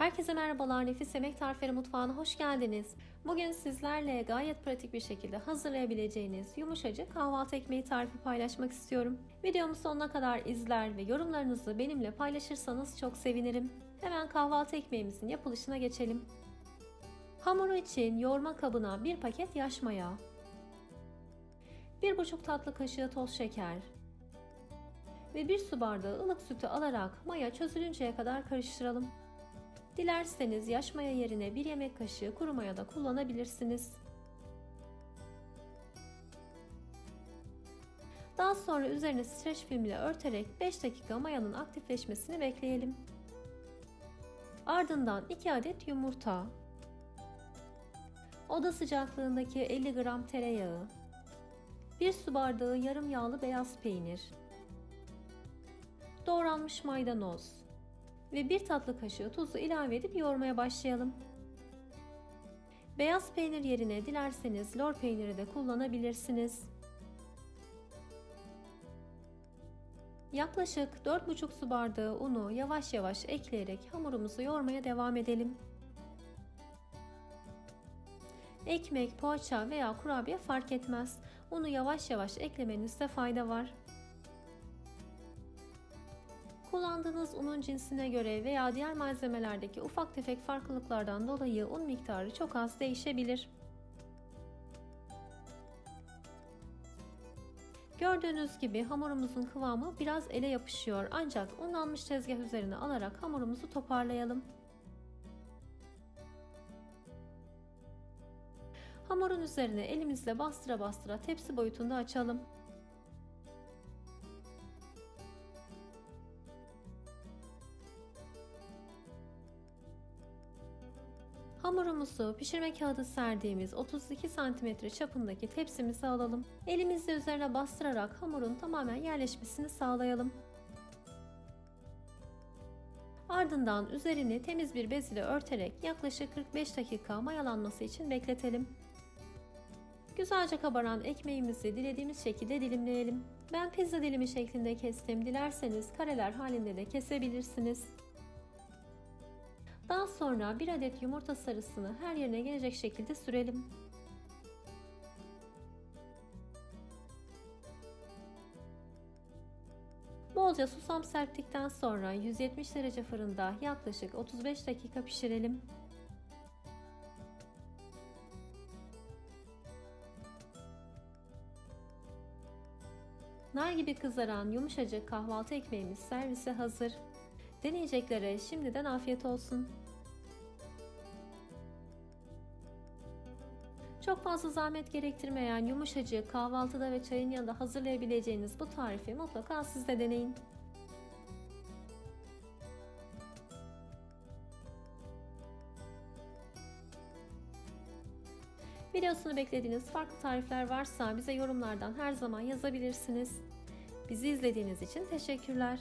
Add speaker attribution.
Speaker 1: Herkese merhabalar, Nefis Yemek Tarifleri Mutfağı'na hoş geldiniz. Bugün sizlerle gayet pratik bir şekilde hazırlayabileceğiniz yumuşacık kahvaltı ekmeği tarifi paylaşmak istiyorum. Videomu sonuna kadar izler ve yorumlarınızı benimle paylaşırsanız çok sevinirim. Hemen kahvaltı ekmeğimizin yapılışına geçelim. Hamuru için yoğurma kabına bir paket yaş maya, 1,5 tatlı kaşığı toz şeker ve 1 su bardağı ılık sütü alarak maya çözülünceye kadar karıştıralım. Dilerseniz yaş maya yerine 1 yemek kaşığı kuru maya da kullanabilirsiniz. Daha sonra üzerine streç film ile örterek 5 dakika mayanın aktifleşmesini bekleyelim. Ardından 2 adet yumurta, oda sıcaklığındaki 50 gram tereyağı, 1 su bardağı yarım yağlı beyaz peynir, doğranmış maydanoz ve 1 tatlı kaşığı tuzu ilave edip yoğurmaya başlayalım. Beyaz peynir yerine dilerseniz lor peyniri de kullanabilirsiniz. Yaklaşık 4,5 su bardağı unu yavaş yavaş ekleyerek hamurumuzu yoğurmaya devam edelim. Ekmek, poğaça veya kurabiye fark etmez. Unu yavaş yavaş eklemenizde fayda var. Kullandığınız unun cinsine göre veya diğer malzemelerdeki ufak tefek farklılıklardan dolayı un miktarı çok az değişebilir. Gördüğünüz gibi hamurumuzun kıvamı biraz ele yapışıyor ancak unlanmış tezgah üzerine alarak hamurumuzu toparlayalım. Hamurun üzerine elimizle bastıra bastıra tepsi boyutunda açalım. Hamurumuzu pişirme kağıdı serdiğimiz 32 cm çapındaki tepsimize alalım. Elimizle üzerine bastırarak hamurun tamamen yerleşmesini sağlayalım. Ardından üzerini temiz bir bez ile örterek yaklaşık 45 dakika mayalanması için bekletelim. Güzelce kabaran ekmeğimizi dilediğimiz şekilde dilimleyelim. Ben pizza dilimi şeklinde kestim. Dilerseniz kareler halinde de kesebilirsiniz. Sonra bir adet yumurta sarısını her yerine gelecek şekilde sürelim. Bolca susam serptikten sonra 170 derece fırında yaklaşık 35 dakika pişirelim. Nar gibi kızaran yumuşacık kahvaltı ekmeğimiz servise hazır. Deneyeceklere şimdiden afiyet olsun. Çok fazla zahmet gerektirmeyen yumuşacık kahvaltıda ve çayın yanında hazırlayabileceğiniz bu tarifi mutlaka siz de deneyin. Videosunu beklediğiniz farklı tarifler varsa bize yorumlardan her zaman yazabilirsiniz. Bizi izlediğiniz için teşekkürler.